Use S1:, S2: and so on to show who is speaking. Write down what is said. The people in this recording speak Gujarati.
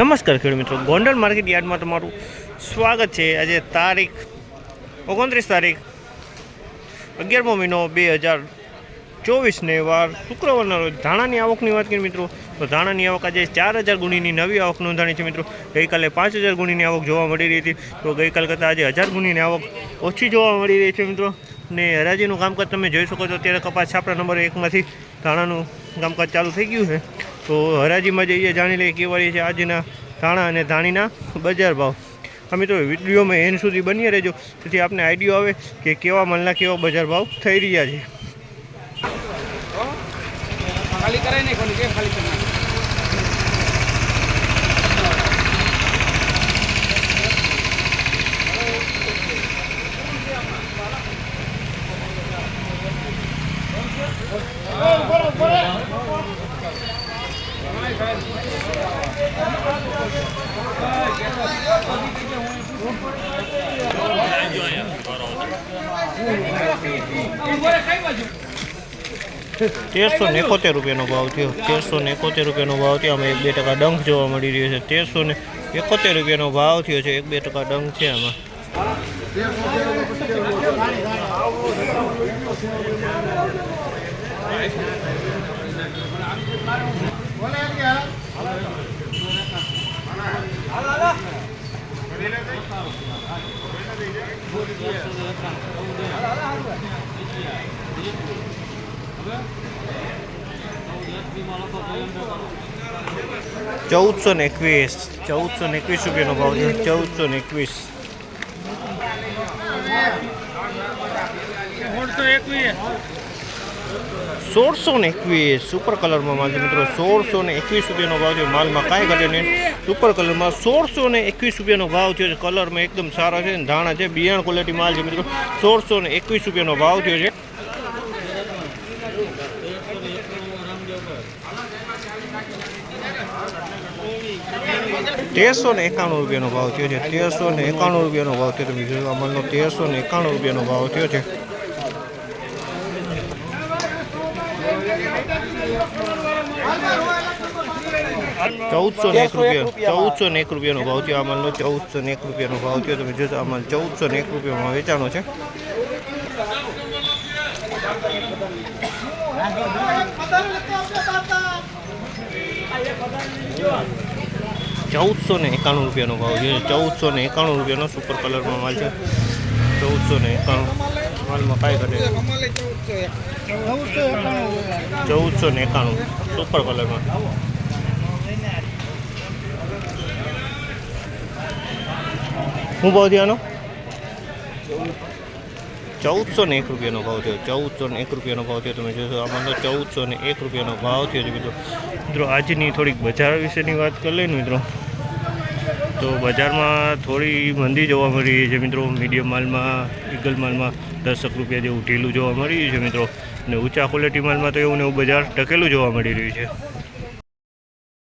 S1: નમસ્કાર ખેડૂત મિત્રો, ગોંડલ માર્કેટ યાર્ડમાં તમારું સ્વાગત છે. આજે તારીખ ઓગણત્રીસ તારીખ અગિયારમો મહિનો બે હજાર ચોવીસને વાર શુક્રવારના રોજ ધાણાની આવકની વાત કરીએ મિત્રો, તો ધાણાની આવક આજે ચાર હજાર ગુણીની નવી આવક નોંધાણી છે મિત્રો. ગઈકાલે પાંચ હજાર ગુણીની આવક જોવા મળી રહી હતી, તો ગઈકાલ કરતાં આજે હજાર ગુણીની આવક ઓછી જોવા મળી રહી છે મિત્રો. ને હરાજીનું કામકાજ તમે જોઈ શકો છો, અત્યારે કપાસ છાપરા નંબર એકમાંથી ધાણાનું કામકાજ ચાલુ થઈ ગયું છે. તો હરાજીમાં જઈએ જાણી લઈએ કેવાળી છે આજના ધાણા અને ધાણીના બજાર ભાવ. અમે તો વિડીયોમાં એન સુધી બની રહેજો. તેથી આપને આઈડિયો આવે કે કેવા માલના કેવા બજાર ભાવ થઈ રહ્યા છે.
S2: ખાલી કરાય નહીં કોની કે ખાલી કરી નાખ.
S1: તેરસો નેકોતેર રૂપિયાનો ભાવ થયો. તેરસો ને એકોતેર રૂપિયાનો ભાવ થયો. આમાં એક બે ટકા ડંખ જોવા મળી રહ્યો છે. તેરસો ને એકોતેર રૂપિયાનો ભાવ થયો છે. એક બે ટકા ડંખ છે આમાં. ચૌદસો ને એકવીસ ચૌદસો ને એકવીસ રૂપિયાનો ભાવ છે. ચૌદસો ને એકવીસ. સોળસો ને એકવીસ સુપર કલરમાં માલજો મિત્રો, સોળસો ને એકવીસ રૂપિયાનો ભાવ થયો. માલમાં કાંઈ ઘટે નહીં. સુપર કલરમાં સોળસો ને એકવીસ રૂપિયાનો ભાવ થયો છે. કલરમાં એકદમ સારા છે ધાણા છે બિયાણ ક્વોલિટી માલ છે મિત્રો. સોળસો ને એકવીસ રૂપિયાનો ભાવ થયો છે. તેરસો ને એકાણું રૂપિયાનો ભાવ થયો છે. તેરસો ને એકાણું રૂપિયાનો ભાવ થયો છે. બીજો અમલનો તેરસો ને એકાણું રૂપિયાનો ભાવ થયો છે. ચૌદસો ને એક રૂપિયા ચૌદસો ને એક રૂપિયાનો ભાવ થયો અમલનો ચૌદસો ને એક રૂપિયાનો ભાવ થયો. તમે જોશો અમલ ચૌદસો ને એક રૂપિયામાં વેચાણો છે. ચૌદસો ને એકાણું રૂપિયાનો ભાવ છે. ચૌદસો ને એકાણું રૂપિયાનો સુપર કલરમાં માલ છે. ચૌદસો ને એકાણું માલમાં કાંઈ ઘટે ચૌદસો ને એકાણું સુપર કલરમાં શું ભાવ થયો આનો? ચૌદસો ને એક રૂપિયાનો ભાવ થયો. ચૌદસો ને એક રૂપિયાનો ભાવ થયો. તમે જોશો, આમાં તો ચૌદસો ને એક રૂપિયાનો ભાવ થયો છે મિત્રો. મિત્રો, આજની થોડીક બજાર વિશેની વાત કરી લઈએ મિત્રો. તો બજારમાં થોડી મંદી જોવા મળી રહી છે મિત્રો. Medium માલમાં eagle માલમાં. દસક રૂપિયા જેવું ઢીલું જોવા મળી રહ્યું છે મિત્રો. અને ઊંચા ક્વોલિટી માલમાં તો એવું ને એવું બજાર ટકેલું જોવા મળી રહ્યું છે.